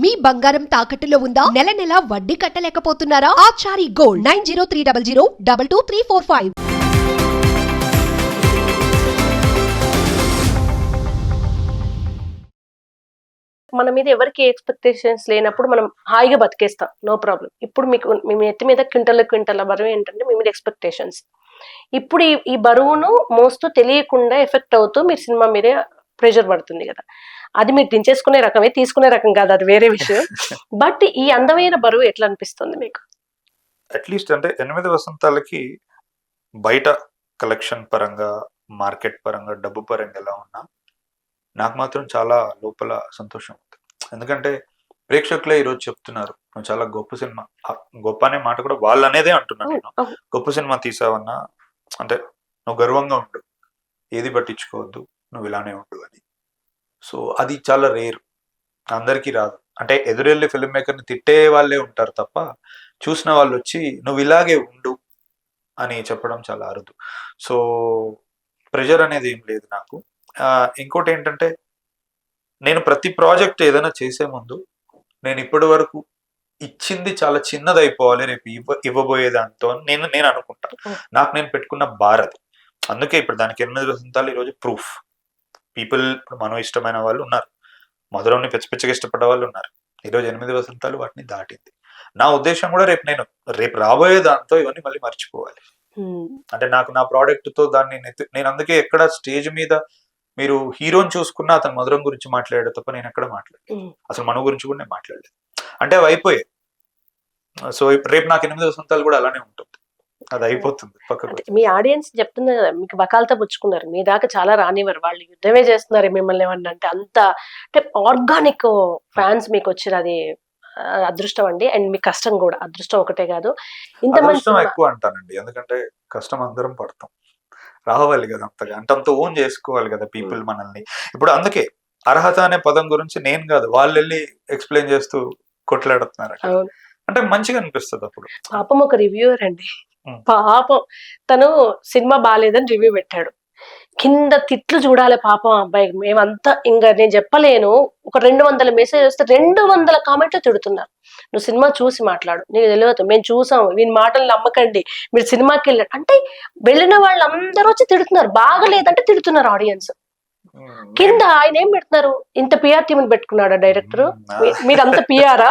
మీ బంగారం తాకట్టులో ఉందా? నెల నెల వడ్డీ కట్టలేకపోతున్నారా? Achari gold nine zero three double zero double two three four five. మన మీద ఎవరికి ఎక్స్పెక్టేషన్స్ లేనప్పుడు మనం హాయిగా బతికేస్తాం. నో ప్రాబ్లం ఇప్పుడు మీకు మీ ఎత్తి మీద క్వింటల్ క్వింటల్ బరువు ఏంటంటే మీ మీద ఎక్స్పెక్టేషన్స్ ఇప్పుడు ఈ ఈ బరువును మోస్తూ తెలియకుండా ఎఫెక్ట్ అవుతూ మీరు సినిమా మీదే ప్రెషర్ పడుతుంది కదా. అది మీరు దించేసుకునే రకమే తీసుకునే రకం కాదు అది వేరే విషయం. బట్ ఈ అందమైన బరువు ఎట్లా అనిపిస్తుంది మీకు? అట్లీస్ట్ అంటే ఎనిమిది వసంతాలకి బయట కలెక్షన్ పరంగా మార్కెట్ పరంగా డబ్బు పరంగా ఎలా ఉన్నా నాకు మాత్రం చాలా లోపల సంతోషం ఉంది ఎందుకంటే ప్రేక్షకులే ఈరోజు చెప్తున్నారు నువ్వు చాలా గొప్ప సినిమా. గొప్ప అనే మాట కూడా వాళ్ళు అనేదే అంటున్నాను నేను. గొప్ప సినిమా తీసావన్నా అంటే నువ్వు గర్వంగా ఉండు. ఏది పట్టించుకోవద్దు. నువ్వు ఇలానే ఉండు అని. సో అది చాలా రేర్. అందరికీ రాదు. అంటే ఎదురెళ్ళి ఫిల్మ్ మేకర్ని తిట్టే వాళ్ళే ఉంటారు తప్ప చూసిన వాళ్ళు వచ్చి నువ్వు ఇలాగే ఉండు అని చెప్పడం చాలా అరుదు. సో ప్రెషర్ అనేది ఏం లేదు నాకు. ఇంకోటి ఏంటంటే నేను ప్రతి ప్రాజెక్ట్ ఏదైనా చేసే ముందు నేను ఇప్పటి వరకు ఇచ్చింది చాలా చిన్నది అయిపోవాలి రేపు ఇవ్వ ఇవ్వబోయే దాంతో అని నేను నేను అనుకుంటాను. నాకు నేను పెట్టుకున్న అది. అందుకే ఇప్పుడు దానికి ఎనిమిది వసంతాలు ఈరోజు ప్రూఫ్. పీపుల్ ఇప్పుడు మనం ఇష్టమైన వాళ్ళు ఉన్నారు. మధురంని పిచ్చి పిచ్చిగా ఇష్టపడ్డ వాళ్ళు ఉన్నారు. ఈరోజు ఎనిమిది వసంతాలు వాటిని దాటింది. నా ఉద్దేశం కూడా రేపు నేను రేపు రాబోయే దాంతో ఇవన్నీ మళ్ళీ మర్చిపోవాలి. అంటే నాకు నా ప్రోడక్ట్తో దాన్ని నేను అందుకే ఎక్కడ స్టేజ్ మీద మీరు హీరోని చూసుకున్నా అతను మధురం గురించి మాట్లాడాడు తప్ప నేను ఎక్కడ మాట్లాడలేదు. అసలు మన గురించి కూడా నేను మాట్లాడలేదు. అంటే అవి అయిపోయాయి. సో రేపు నాకు ఎనిమిది వసంతాలు కూడా అలానే ఉంటుంది. అది అయిపోతుంది పక్కకు మీ ఆడియన్స్ చెప్తున్నారు కదా మీకు వకాలతో పుచ్చుకున్నారు మీ దాకా చాలా రానివ్వరు వాళ్ళు యుద్ధమే చేస్తున్నారు మిమ్మల్ని ఏమన్నా అంటే అంత అంటే ఆర్గానిక్ ఫ్యాన్స్ మీకు వచ్చిన అది అదృష్టం అండి. అండ్ మీ కష్టం కూడా అదృష్టం ఒకటే కాదు. ఇంత ఎక్కువ అంటానండి ఎందుకంటే కష్టం అందరం పడతాం. రావాలి కదా అంతగా అంటే అంత ఓన్ చేసుకోవాలి కదా పీపుల్ మనల్ని. ఇప్పుడు అందుకే అర్హత అనే పదం గురించి నేను కాదు వాళ్ళు వెళ్ళి ఎక్స్ప్లెయిన్ చేస్తూ కొట్లాడుతున్నారు. అంటే మంచిగా అనిపిస్తుంది అప్పుడు. పాపం ఒక రివ్యూవర్ అండి. Hmm. పాపం తను సినిమా బాగాలేదని రివ్యూ పెట్టాడు. కింద తిట్లు చూడాలి పాపం అబ్బాయి. మేమంతా ఇంకా నేను చెప్పలేను. ఒక రెండు వందల మెసేజ్ వస్తే రెండు వందల కామెంట్లు తిడుతున్నారు. నువ్వు సినిమా చూసి మాట్లాడు. నీకు తెలియదు. మేము చూసాం వీని మాటలు నమ్మకండి. మీరు సినిమాకి వెళ్ళాడు అంటే వెళ్ళిన వాళ్ళందరూ వచ్చి తిడుతున్నారు. బాగలేదంటే తిడుతున్నారు ఆడియన్స్ కింద ఆయన ఏం పెడుతున్నారు? ఇంత పిఆర్ టీమ్ పెట్టుకున్నాడా డైరెక్టర్. మీరు అంత పిఆరా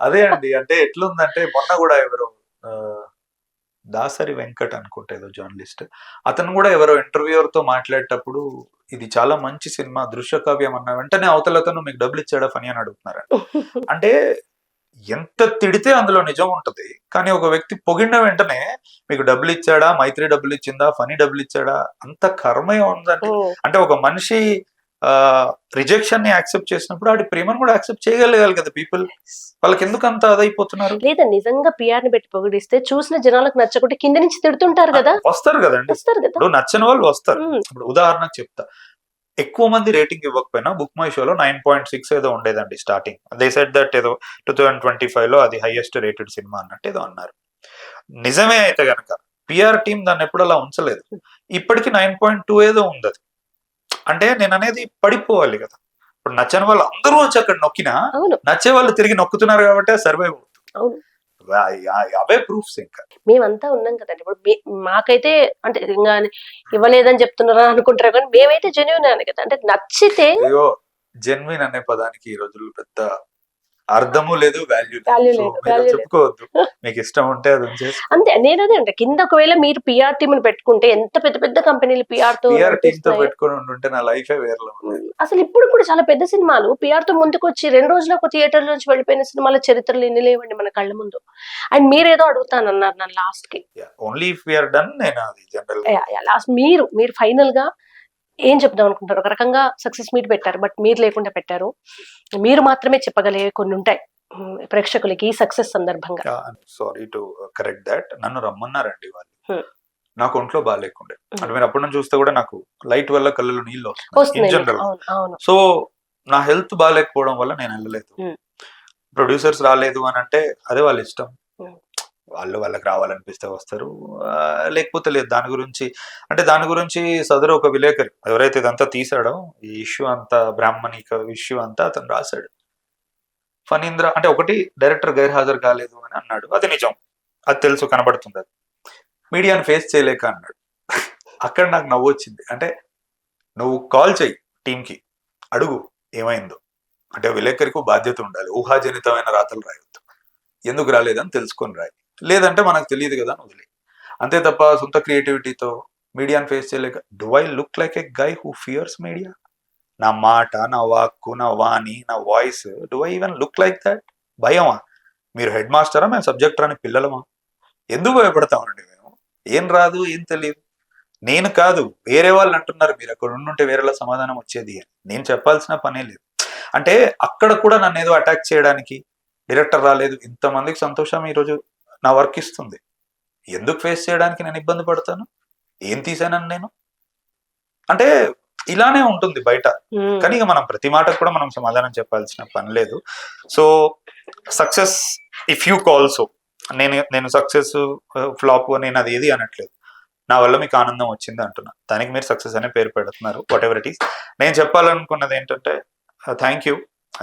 అదే అండి. అంటే ఎట్లుందంటే మొన్న కూడా ఎవరో దాసరి వెంకట్ అనుకుంటా ఏదో జర్నలిస్ట్ అతను కూడా ఎవరో ఇంటర్వ్యూయర్తో మాట్లాడేటప్పుడు ఇది చాలా మంచి సినిమా దృశ్య కావ్యం అన్న వెంటనే అవతల అతను మీకు డబ్బులు ఇచ్చాడా ఫని అని అడుగుతున్నారు? అంటే ఎంత తిడితే అందులో నిజం ఉంటది. కానీ ఒక వ్యక్తి పొగిడిన వెంటనే మీకు డబ్బులు ఇచ్చాడా? మైత్రి డబ్బులు ఇచ్చిందా? ఫనీ డబ్బులు ఇచ్చాడా? అంత కర్మే ఉందండి అంటే ఒక మనిషి రిజెక్షన్ని యాక్సెప్ట్ చేసినప్పుడు ఆడి ప్రేమను కూడా యాక్సెప్ట్ చేయగలగాలి కదా పీపుల్. వాళ్ళకి ఎందుకు అంత అదైపోతున్నారు? లేదా నిజంగా పిఆర్ని పెట్టి పొగిడిస్తే చూసిన జనాలకు నచ్చకుంటే కింద నుంచి తిడుతుంటారు కదా. వస్తారు కదండి. వస్తారు కదా. ఇప్పుడు నచ్చని వాళ్ళు వస్తారు. ఇప్పుడు ఉదాహరణకు చెప్తా. ఎక్కువ మంది రేటింగ్ ఇవ్వకపోయినా బుక్ మై షోలో నైన్ పాయింట్ సిక్స్ ఏదో ఉండేదండి స్టార్టింగ్. దే సెట్ దట్ ఏదో టూ థౌజండ్ ట్వంటీ ఫైవ్లో అది హైయెస్ట్ రేటెడ్ సినిమా అన్నట్టు ఏదో అన్నారు. నిజమే అయితే గనక పిఆర్ టీం దాన్ని ఎప్పుడు అలా ఉంచలేదు. ఇప్పటికి నైన్ పాయింట్ టూ ఏదో ఉంది అది. అంటే నేను అనేది పడిపోవాలి కదా. ఇప్పుడు నచ్చని వాళ్ళు అందరూ వచ్చి అక్కడ నొక్కినా నచ్చే వాళ్ళు తిరిగి నొక్కుతున్నారు కాబట్టి సర్వైవ్ అవుతుంది. అవే ప్రూఫ్స్ ఇంకా. మేమంతా ఉన్నాం కదండి. ఇప్పుడు మాకైతే అంటే ఇవ్వలేదని చెప్తున్నారా అనుకుంటారు కానీ మేమైతే జెన్యున్ అని కదా. అంటే నచ్చితే జెన్విన్ అనే పదానికి ఈ రోజుల్లో పెద్ద అర్థము లేదు వాల్యూ. చెప్పుకోవద్దు. మీకు ఇష్టం ఉంటే అది అంతే నేను అదే అంటే కింద ఒకవేళ మీరు పిఆర్ టీమ్ని పెట్టుకుంటే ఎంత పెద్ద పెద్ద కంపెనీలు పిఆర్తో పిఆర్ టీమ్తో. పెట్టుకొని ఉంటుంటే నా లైఫే వేరేలో అసలు ఇప్పుడు కూడా చాలా పెద్ద సినిమాలు పిఆర్తో ముందుకు వచ్చి రెండు రోజులు ఒక థియేటర్ నుంచి వెళ్ళిపోయిన సినిమాల చరిత్రలు ఎన్ని లేవండి మన కళ్ళ ముందు. అండ్ మీరేదో అడుగుతానన్నారు నన్ను లాస్ట్కి. ఓన్లీ ఇఫ్ డన్ నేను అది జనరల్ లాస్ట్ మీరు మీరు ఫైనల్గా ఏం చెప్దాం అనుకుంటారు? ఒక రకంగా సక్సెస్ మీట్ పెట్టారు. బట్ మీరు లేకుండా పెట్టారు. మీరు మాత్రమే చెప్పగలిగే కొన్ని ఉంటాయి. ప్రేక్షకులకి ఈ సక్సెస్ సందర్భంగా. సారీ టు కరెక్ట్ దట్ నన్ను రమ్మన్నారండి వాళ్ళు. నాకు ఒంట్లో బాగాలేకుండే. అంటే మీరు అప్పటి నుంచి చూస్తే కూడా నాకు లైట్ వల్ల కళ్ళలో నీళ్ళు ఇన్ జనరల్ సో నా హెల్త్ బాగాలేకపోవడం వల్ల నేను వెళ్ళలేదు. ప్రొడ్యూసర్స్ రాలేదు అని అంటే అదే వాళ్ళ ఇష్టం. వాళ్ళు వాళ్ళకి రావాలనిపిస్తే వస్తారు. లేకపోతే లేదు దాని గురించి అంటే దాని గురించి సదరు ఒక విలేకరి. ఎవరైతే ఇదంతా తీసాడో ఈ ఇష్యూ అంతా బ్రాహ్మణిక ఇష్యూ అంతా అతను రాశాడు. ఫణీంద్ర అంటే ఒకటి డైరెక్టర్ గైర్హాజరు కాలేదు అని అన్నాడు. అది నిజం. అది తెలుసు కనబడుతుంది అది. మీడియాను ఫేస్ చేయలేక అన్నాడు. అక్కడ నాకు నవ్వు వచ్చింది. అంటే నువ్వు కాల్ చెయ్యి టీంకి అడుగు ఏమైందో. అంటే విలేకరికి బాధ్యత ఉండాలి. ఊహాజనితమైన రాతలు రాయొద్దు. ఎందుకు రాలేదని తెలుసుకొని రాయి. లేదంటే మనకు తెలియదు కదా అని వదిలే అంతే తప్ప సొంత క్రియేటివిటీతో మీడియాని ఫేస్ చేయలేక do I look like a guy who fears media నా మాట నా వాక్కు నా వాణి నా voice do I even look like that భయమా? మీరు హెడ్ మాస్టరా మేము సబ్జెక్ట్ రాని పిల్లలమా? ఎందుకు భయపడతామండి మేము? ఏం రాదు ఏం తెలియదు. నేను కాదు వేరే వాళ్ళు అంటున్నారు మీరు అక్కడ ఉండుంటే వేరేలా సమాధానం వచ్చేది అని. నేను చెప్పాల్సిన పనే లేదు. అంటే అక్కడ కూడా నన్ను ఏదో అటాక్ చేయడానికి డైరెక్టర్ రాలేదు. ఇంతమందికి సంతోషం ఈరోజు. నా వర్క్ ఇస్తుంది. ఎందుకు ఫేస్ చేయడానికి నేను ఇబ్బంది పడతాను? ఏం తీసానని నేను? అంటే ఇలానే ఉంటుంది బయట. కానీ ఇక మనం ప్రతి మాటకు కూడా మనం సమాధానం చెప్పాల్సిన పని లేదు. సో సక్సెస్ ఇఫ్ యూ కాల్సో నేను నేను సక్సెస్ ఫ్లాప్ నేను అది ఏది అనట్లేదు. నా వల్ల మీకు ఆనందం వచ్చింది అంటున్నా. దానికి మీరు సక్సెస్ అనే పేరు పెడుతున్నారు వాట్ ఎవర్ ఇట్ ఈస్ నేను చెప్పాలనుకున్నది ఏంటంటే థ్యాంక్ యూ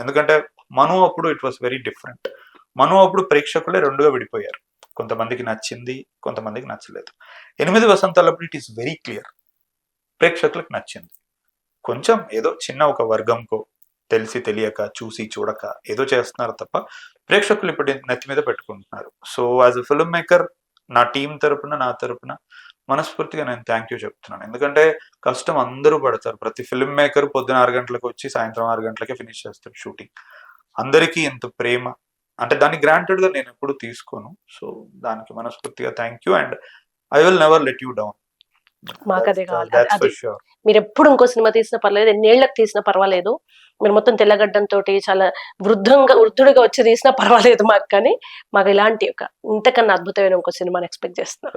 ఎందుకంటే మను అప్పుడు it was very different Manu అప్పుడు ప్రేక్షకులే రెండుగా విడిపోయారు. కొంతమందికి నచ్చింది కొంతమందికి నచ్చలేదు. ఎనిమిది వసంతాలప్పుడు ఇట్ ఈస్ వెరీ క్లియర్ ప్రేక్షకులకు నచ్చింది. కొంచెం ఏదో చిన్న ఒక వర్గంకో తెలిసి తెలియక చూసి చూడక ఏదో చేస్తున్నారు తప్ప ప్రేక్షకులు ఇప్పుడు నెత్తి మీద పెట్టుకుంటున్నారు. So as a film maker నా టీం తరపున నా తరపున మనస్ఫూర్తిగా నేను థ్యాంక్ యూ చెప్తున్నాను. ఎందుకంటే కష్టం అందరూ పడతారు. ప్రతి ఫిల్మ్ మేకర్ పొద్దున ఆరు గంటలకు వచ్చి సాయంత్రం ఆరు గంటలకే ఫినిష్ చేస్తారు షూటింగ్ అందరికీ ఎంత ప్రేమ అంటే దాన్ని గ్రాంటెడ్గా నేను ఎప్పుడు తీసుకోను. సో దానికి మనస్ఫూర్తిగా thank you and I will never let you down మాకు అదే కావాలి. మీరు ఎప్పుడు ఇంకో సినిమా తీసినా పర్లేదు ఎన్నేళ్ళకు తీసినా పర్వాలేదు. మీరు మొత్తం తెల్లగడ్డంతో చాలా వృద్ధంగా వృద్ధుడిగా వచ్చి తీసినా పర్వాలేదు మాకు కానీ మాకు ఇలాంటి ఒక ఇంతకన్నా అద్భుతమైన ఇంకో సినిమాని ఎక్స్పెక్ట్ చేస్తున్నాం.